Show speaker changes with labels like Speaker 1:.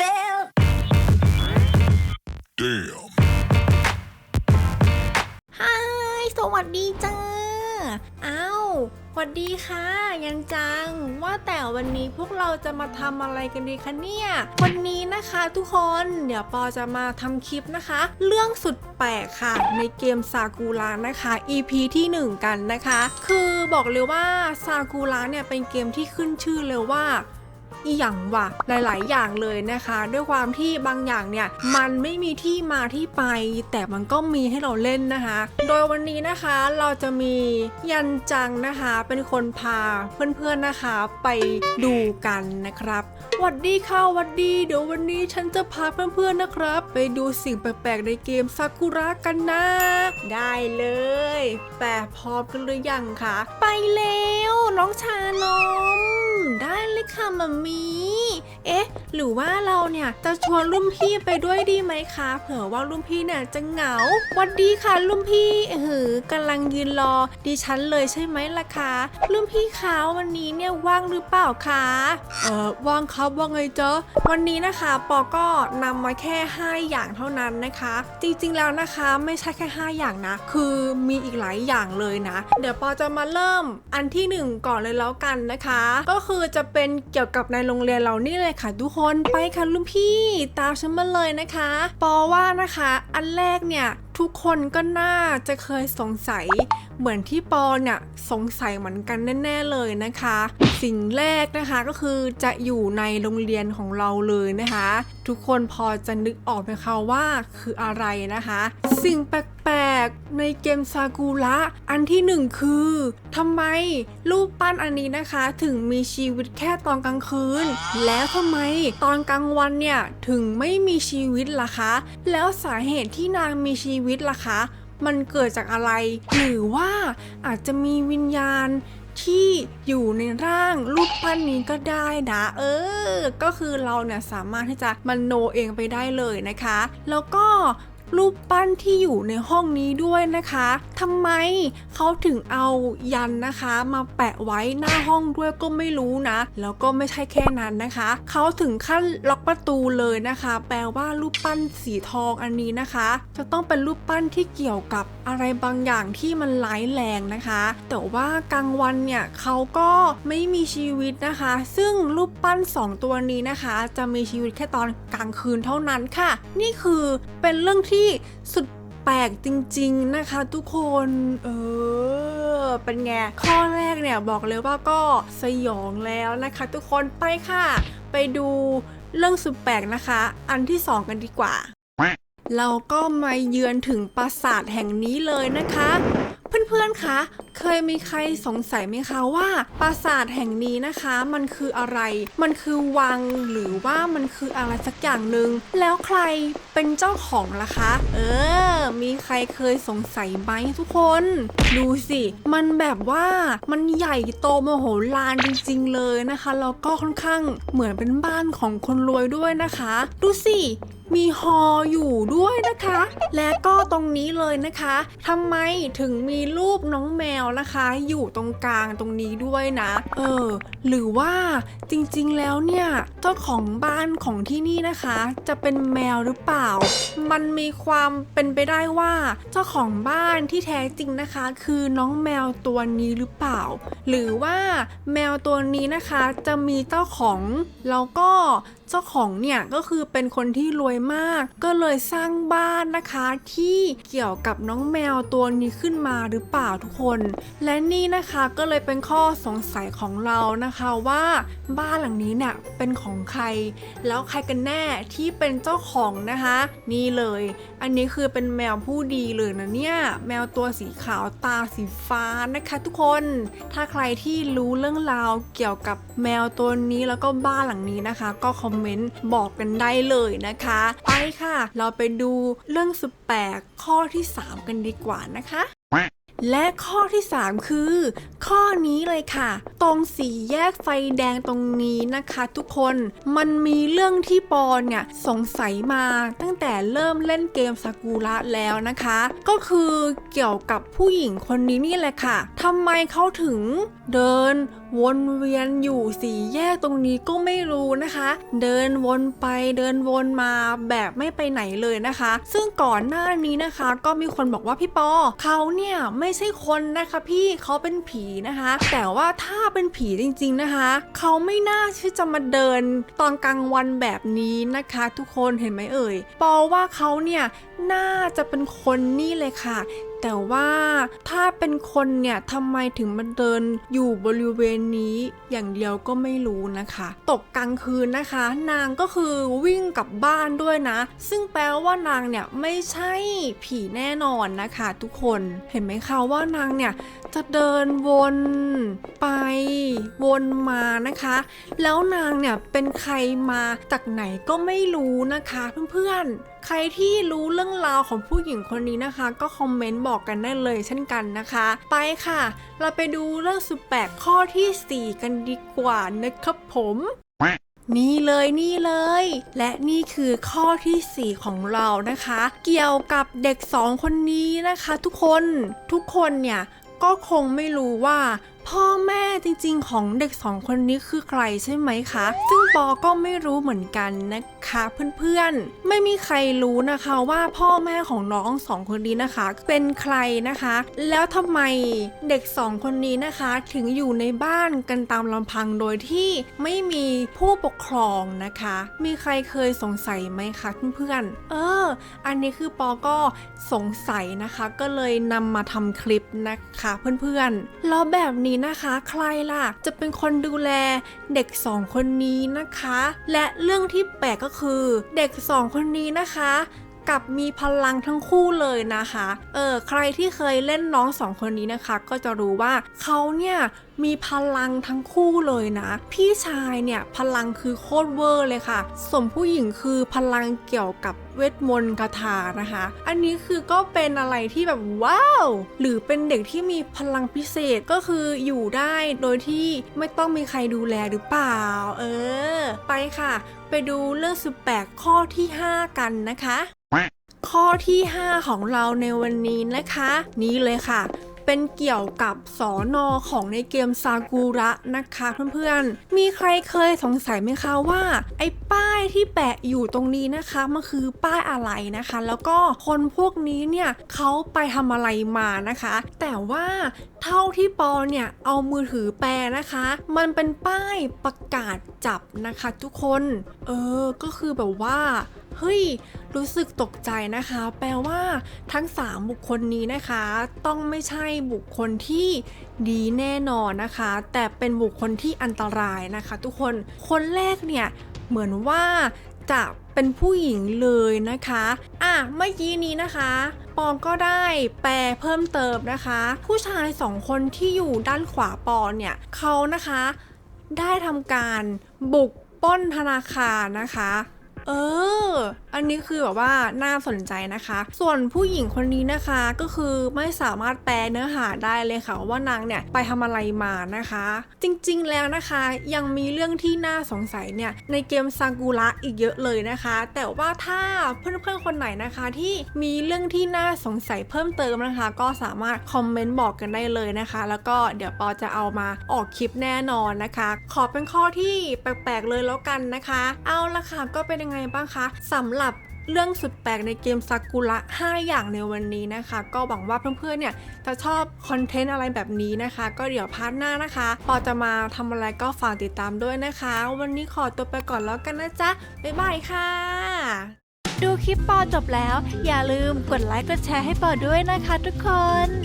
Speaker 1: felt.
Speaker 2: Damn.
Speaker 3: ฮายสวัสดีจ้า อ้าวสวัสดีค่ะ ยังจัง ว่าแต่วันนี้พวกเราจะมาทำอะไรกันดีคะเนี่ย วันนี้นะคะทุกคน เดี๋ยวปอจะมาทำคลิปนะคะ เรื่องสุดแปลกค่ะ ในเกมซากุระนะคะ EP ที่ 1 กันนะคะ คือบอกเลยว่าซากุระเนี่ยเป็นเกมที่ขึ้นชื่อเลยว่า อีหยังว่ะหลาย ๆ อย่างเลยนะคะ ด้วยความที่บางอย่างเนี่ยมันไม่มีที่มาที่ไป แต่มันก็มีให้เราเล่นนะคะ โดยวันนี้นะคะเราจะมียันจังนะคะ เป็นคนพาเพื่อน ๆ นะคะ ไปดูกันนะครับวัดดีค่ะวัดดี เดี๋ยววันนี้ฉันจะพาเพื่อน ๆ นะครับ ไปดูสิ่งแปลก ๆ ในเกมซากุระกันนะ ได้เลยแปะพร้อมกันหรือยังคะ ไปแล้วน้องชานม เลยค่ะมัมมี่เอ๊ะ หรือว่าเราเนี่ยจะชวนรุ่นพี่ไปด้วยดีไหมคะเผื่อว่ารุ่นพี่เนี่ยจะเหงาวัดดีค่ะรุ่นพี่เออกำลังยืนรอดิฉันเลยใช่ไหมล่ะคะรุ่นพี่คะวันนี้เนี่ยว่างหรือเปล่าคะเออว่างครับว่าไงจ๊วันนี้นะคะปอก็นำมาแค่ 5 อย่างเท่านั้นนะคะ จริงๆแล้วนะคะไม่ใช่แค่ 5 อย่างนะ คือมีอีกหลายอย่างเลยนะ เดี๋ยวปอจะมาเริ่มอันที่หนึ่งก่อนเลยแล้วกันนะคะ ก็คือจะเป็นเกี่ยวกับในโรงเรียนเรานี่เลยค่ะ ทุกคนไปค่ะลุงพี่ ตามฉันมาเลยนะคะ ปอว่านะคะ อันแรกเนี่ย ทุกคนก็น่าจะเคยสงสัย เหมือนที่ปอเนี่ยสงสัยเหมือนกันแน่ ๆ เลยนะคะ สิ่งแรกนะคะก็คือจะอยู่ในโรงเรียนของเราเลยนะคะ ทุกคนพอจะนึกออกไหมคะว่าคืออะไรนะคะ สิ่งแปลกๆในเกมซากุระอันที่หนึ่งคือทำไมรูปปั้นอันนี้นะคะ ถึงมีชีวิตแค่ตอนกลางคืน แล้วทำไมตอนกลางวันเนี่ยถึงไม่มีชีวิตล่ะคะ แล้วสาเหตุที่นางมีชีวิตล่ะคะ มันเกิดจากอะไร หรือว่าอาจจะมีวิญญาณที่อยู่ในร่างรูปปั้นนี้ก็ได้นะ เออ ก็คือเราเนี่ยสามารถที่จะมันโนเองไปได้เลยนะคะ แล้วก็ รูปปั้นที่อยู่ในห้องนี้ด้วยนะคะทำไมเขาถึงเอายันนะคะ มาแปะไว้หน้าห้องด้วยก็ไม่รู้นะ แล้วก็ไม่ใช่แค่นั้นนะคะ เขาถึงขั้นล็อกประตูเลยนะคะ แปลว่ารูปปั้นสีทองอันนี้นะคะ จะต้องเป็นรูปปั้นที่เกี่ยวกับอะไรบางอย่างที่มันร้ายแรงนะคะ แต่ว่ากลางวันเนี่ยเขาก็ไม่มีชีวิตนะคะ ซึ่งรูปปั้นสองตัวนี้นะคะ จะมีชีวิตแค่ตอนกลางคืนเท่านั้นค่ะ นี่คือเป็นเรื่องที่ที่สุดแปลกจริงๆนะคะทุกคน เออ เป็นไง ข้อแรกเนี่ยบอกเลยว่าก็สยองแล้วนะคะทุกคนไปค่ะ ไปดูเรื่องสุดแปลกนะคะ อันที่สองกันดีกว่า เราก็มาเยือนถึงปราสาทแห่งนี้เลยนะคะ เพื่อนๆ คะ เคยมีใครสงสัยไหมคะว่าปราสาทแห่งนี้นะคะ มันคืออะไร มันคือวังหรือว่ามันคืออะไรสักอย่างหนึ่ง แล้วใครเป็นเจ้าของล่ะคะ เออ มีใครเคยสงสัยไหมทุกคน ดูสิ มันแบบว่ามันใหญ่โตมโหฬารจริงๆเลยนะคะ แล้วก็ค่อนข้างเหมือนเป็นบ้านของคนรวยด้วยนะคะ ดูสิ มีฮออยู่ด้วยนะคะ และก็ตรงนี้เลยนะคะทำไมถึงมีรูปน้องแมวนะคะ อยู่ตรงกลางตรงนี้ด้วยนะ เออ หรือว่าจริงๆแล้วเนี่ย เจ้าของบ้านของที่นี่นะคะ จะเป็นแมวหรือเปล่า มันมีความเป็นไปได้ว่าเจ้าของบ้านที่แท้จริงนะคะ คือน้องแมวตัวนี้หรือเปล่า หรือว่าแมวตัวนี้นะคะจะมีเจ้าของแล้วก็ เจ้าของเนี่ยก็คือเป็นคนที่รวยมาก ก็เลยสร้างบ้านนะคะ ที่เกี่ยวกับน้องแมวตัวนี้ขึ้นมาหรือเปล่าทุกคน และนี่นะคะก็เลยเป็นข้อสงสัยของเรานะคะว่าบ้านหลังนี้เนี่ยเป็นของใคร แล้วใครกันแน่ที่เป็นเจ้าของนะคะ นี่เลย อันนี้คือเป็นแมวผู้ดีเลยนะเนี่ยแมวตัวสีขาวตาสีฟ้านะคะ ทุกคน ถ้าใครที่รู้เรื่องราวเกี่ยวกับแมวตัวนี้แล้วก็บ้านหลังนี้นะคะ ก็คอมเมนต์บอกกันได้เลยนะคะ ไปค่ะ เราไปดูเรื่องสุดแปลกข้อที่ 3 กันดีกว่านะคะและข้อที่ 3 คือ ข้อนี้เลยค่ะ ตรงสี่แยกไฟแดงตรงนี้นะคะทุกคนมันมีเรื่องที่ปอนเนี่ยสงสัยมาตั้งแต่เริ่มเล่นเกมซากุระแล้วนะคะ ก็คือเกี่ยวกับผู้หญิงคนนี้นี่แหละค่ะทำไมเขาถึงเดิน วนเวียนอยู่สี่แยกตรงนี้ก็ไม่รู้นะคะ เดินวนไปเดินวนมาแบบไม่ไปไหนเลยนะคะ ซึ่งก่อนหน้านี้นะคะ ก็มีคนบอกว่าพี่ปอเขาเนี่ยไม่ใช่คนนะคะพี่เขาเป็นผีนะคะ แต่ว่าถ้าเป็นผีจริง ๆนะคะเขาไม่น่าที่จะมาเดินตอนกลางวันแบบนี้นะคะ ทุกคนเห็นไหมเอ่ย ปอว่าเขาเนี่ยน่าจะเป็นคนนี่เลยค่ะ แต่ว่าถ้าเป็นคนเนี่ยทำไมถึงมาเดินอยู่บริเวณนี้อย่างเดียวก็ไม่รู้นะคะ ตกกลางคืนนะคะ นางก็คือวิ่งกลับบ้านด้วยนะ ซึ่งแปลว่านางเนี่ยไม่ใช่ผีแน่นอนนะคะ ทุกคนเห็นไหมคะว่านางเนี่ยจะเดินวนไปวนมานะคะ แล้วนางเนี่ยเป็นใครมาจากไหนก็ไม่รู้นะคะ เพื่อนๆใครที่รู้เรื่องราวของผู้หญิงคนนี้นะคะ ก็คอมเมนต์บอกอกกันได้เลยเช่นกันนะคะ ไปค่ะ เราไปดูเรื่องสุดแปลกข้อทีสี่4 กันดีกว่านะครับผมนี่เลยนี่เลย และนี่คือข้อทีสี่4 ของเรานะคะ เกี่ยวกับเด็กสองคนนี้นะคะ ทุกคนทุกคนเนี่ยก็คงไม่รู้ว่าพ่อแม่จริงๆ ของเด็กสองคนนี้คือใครใช่ไหมคะ ซึ่งปอก็ไม่รู้เหมือนกันนะคะเพื่อนๆ ไม่มีใครรู้นะคะว่าพ่อแม่ของน้องสองคนนี้นะคะ เป็นใครนะคะ แล้วทำไมเด็กสองคนนี้นะคะ ถึงอยู่ในบ้านกันตามลำพังโดยที่ไม่มีผู้ปกครองนะคะ มีใครเคยสงสัยไหมคะเพื่อนๆ เออ อันนี้คือปอก็สงสัยนะคะ ก็เลยนำมาทำคลิปนะคะเพื่อนๆ แล้วแบบนี้นะคะ ใครล่ะ จะเป็นคนดูแลเด็กสองคนนี้นะคะ และเรื่องที่แปลกก็คือเด็กสองคนนี้นะคะ กับมีพลังทั้งคู่เลยนะคะ เออใครที่เคยเล่นน้องสองคนนี้นะคะ ก็จะรู้ว่าเขาเนี่ยมีพลังทั้งคู่เลยนะ พี่ชายเนี่ยพลังคือโคตรเวอร์เลยค่ะ ส่วนผู้หญิงคือพลังเกี่ยวกับเวทมนต์คาถานะคะ อันนี้คือก็เป็นอะไรที่แบบว้าว หรือเป็นเด็กที่มีพลังพิเศษก็คืออยู่ได้โดยที่ไม่ต้องมีใครดูแลหรือเปล่า เออ ไปค่ะ ไปดูเรื่องสุดแปลกข้อที่ 5 กันนะคะ ข้อที่ 5 ของเราในวันนี้นะคะ นี่เลยค่ะ เป็นเกี่ยวกับสอนอของในเกมซากุระนะคะเพื่อนๆ มีใครเคยสงสัยไหมคะว่า ไอ้ป้ายที่แปะอยู่ตรงนี้นะคะมันคือป้ายอะไรนะคะ แล้วก็คนพวกนี้เนี่ยเขาไปทำอะไรมานะคะ แต่ว่าเท่าที่ปอเนี่ยเอามือถือแปลนะคะ มันเป็นป้ายประกาศจับนะคะ ทุกคน เออ ก็คือแบบว่า เฮ้ย รู้สึกตกใจนะคะ แปลว่าทั้ง 3 บุคคลนี้นะคะ ต้องไม่ใช่บุคคลที่ดีแน่นอนนะคะ แต่เป็นบุคคลที่อันตรายนะคะ ทุกคน คนแรกเนี่ย เหมือนว่าจะเป็นผู้หญิงเลยนะคะ อะ เมื่อกี้นี้นะคะ ปองก็ได้แปลเพิ่มเติมนะคะ ผู้ชายสองคนที่อยู่ด้านขวาปอนเนี่ยเขานะคะ ได้ทำการบุกป้นธนาคารนะคะ เออ อันนี้คือแบบว่าน่าสนใจนะคะ ส่วนผู้หญิงคนนี้นะคะก็คือไม่สามารถแปลเนื้อหาได้เลยค่ะว่านางเนี่ยไปทำอะไรมานะคะ จริงๆแล้วนะคะยังมีเรื่องที่น่าสงสัยเนี่ยในเกมซากุระอีกเยอะเลยนะคะ แต่ว่าถ้าเพื่อนๆคนไหนนะคะที่มีเรื่องที่น่าสงสัยเพิ่มเติมนะคะ ก็สามารถคอมเมนต์บอกกันได้เลยนะคะ แล้วก็เดี๋ยวปอจะเอามาออกคลิปแน่นอนนะคะ ขอเป็นข้อที่แปลกๆเลยแล้วกันนะคะ เอาละค่ะก็เป็นยังไงบ้างคะสำหรับเรื่องสุดแปลกในเกมซากุระ 5 อย่างในวันนี้นะคะ ก็หวังว่าเพื่อนๆ เนี่ยจะชอบคอนเทนต์อะไรแบบนี้นะคะ ก็เดี๋ยวพาร์ทหน้านะคะปอจะมาทำอะไรก็ฝากติดตามด้วยนะคะ วันนี้ขอตัวไปก่อนแล้วกันนะจ๊ะ บ๊ายบายค่ะ
Speaker 1: ดูคลิปปอจบแล้ว อย่าลืมกดไลค์กดแชร์ให้ปอด้วยนะคะทุกคน